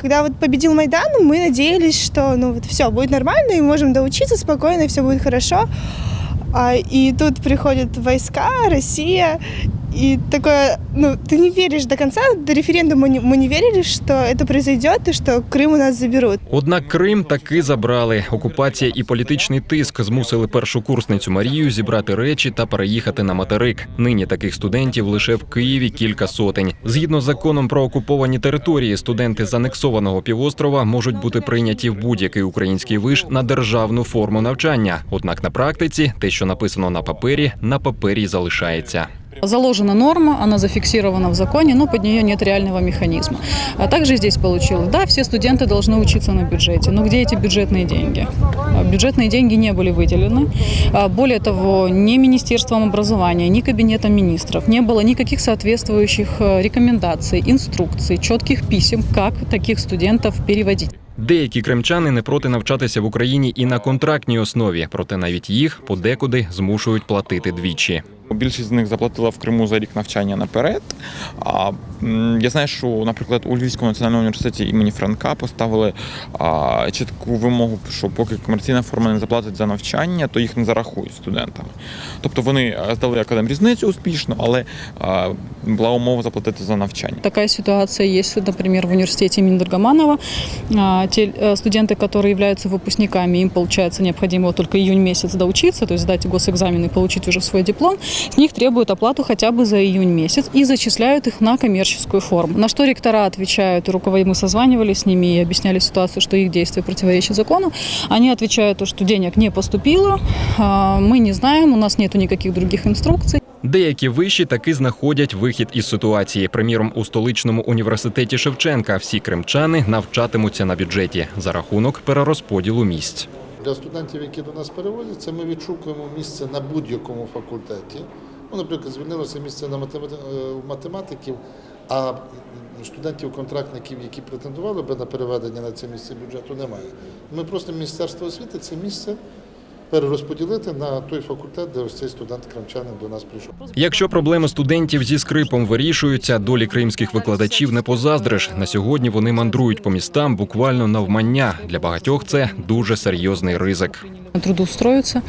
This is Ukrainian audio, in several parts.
Когда вот победил Майдан, мы надеялись, что ну вот все будет нормально, и можем доучиться спокойно, и все будет хорошо. А, и тут приходят войска, Россия, и такое, ну, ты не веришь до конца, до референдума не- мы не верили, что это произойдет, и что Крым у нас заберут. Однак Крим таки забрали. Окупація і політичний тиск змусили першокурсницю Марію зібрати речі та переїхати на материк. Нині таких студентів лише в Києві кілька сотень. Згідно з законом про окуповані території, студенти з анексованого півострова можуть бути прийняті в будь-який український виш на державну форму навчання. Однак на практиці те, що написано на папері, на папері й залишається. Заложена норма, она зафиксирована в законе, но под нее нет реального механизма. А также здесь получилось, да, все студенты должны учиться на бюджете, но где эти бюджетные деньги? А, Бюджетные деньги не были выделены. А, Более того, ни Министерством образования, ни Кабинетом министров не было никаких соответствующих э, рекомендаций, инструкций, четких писем, как таких студентов переводить. Деякі кримчани не проти навчатися в Україні і на контрактній основі, проте навіть їх подекуди змушують платити двічі. Більшість з них заплатила в Криму за рік навчання наперед. А м, я знаю, що, наприклад, у Львівському національному університеті імені Франка поставили а, чітку вимогу, що поки комерційна форма не заплатить за навчання, то їх не зарахують студентами. Тобто вони а, здали академрізницю успішно, але а, була умова заплатити за навчання. Такая ситуация есть, например, в университете имени Драгоманова. А, Те э, студенты, которые являются выпускниками, им, получается, необходимо только июнь месяц доучиться, то есть сдать госэкзамен и получить уже свой диплом. С них требуют оплату хотя бы за июнь месяц и зачисляют их на коммерческую форму. На что ректора отвечают, и руководители мы созванивались с ними и объясняли ситуацию, что их действия противоречат закону. Они отвечают, то, что денег не поступило, а, мы не знаем, у нас нет никаких других инструкций. Деякі виші таки знаходять вихід із ситуації. Приміром, у столичному університеті Шевченка всі кримчани навчатимуться на бюджеті за рахунок перерозподілу місць. Для студентів, які до нас перевозяться, ми відшукуємо місце на будь-якому факультеті. Ну, наприклад, звільнилося місце на е, математиків, а студентів-контрактників, які претендували би на переведення на це місце бюджету, немає. Ми просимо Міністерство освіти це місце перерозподілити на той факультет, де ось цей студент кримчанин до нас прийшов. Якщо проблеми студентів зі скрипом вирішуються, долі кримських викладачів не позаздриш. На сьогодні вони мандрують по містам буквально навмання. Для багатьох це дуже серйозний ризик. трудоустроиться,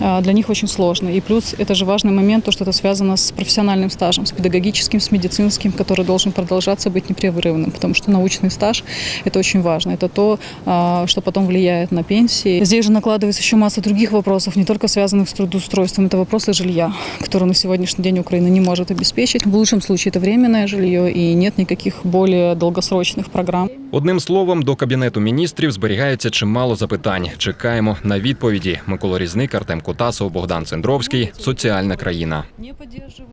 а, для них очень сложно. И плюс это же важный момент, то, что это связано с профессиональным стажем, с педагогическим, с медицинским, который должен продолжаться быть непрерывным, потому что научный стаж – это очень важно. Это то, а, что потом влияет на пенсии. Здесь же накладывается еще масса других вопросов, не только связанных с трудоустройством. Это вопросы жилья, которые на сегодняшний день Украина не может обеспечить. В лучшем случае это временное жилье, и нет никаких более долгосрочных программ. Одним словом, до кабінету міністрів зберігається чимало запитань. Чекаємо на відповіді. Микола Різник, Артем Котасов, Богдан Цендровський. Соціальна країна. Не поддерживаю.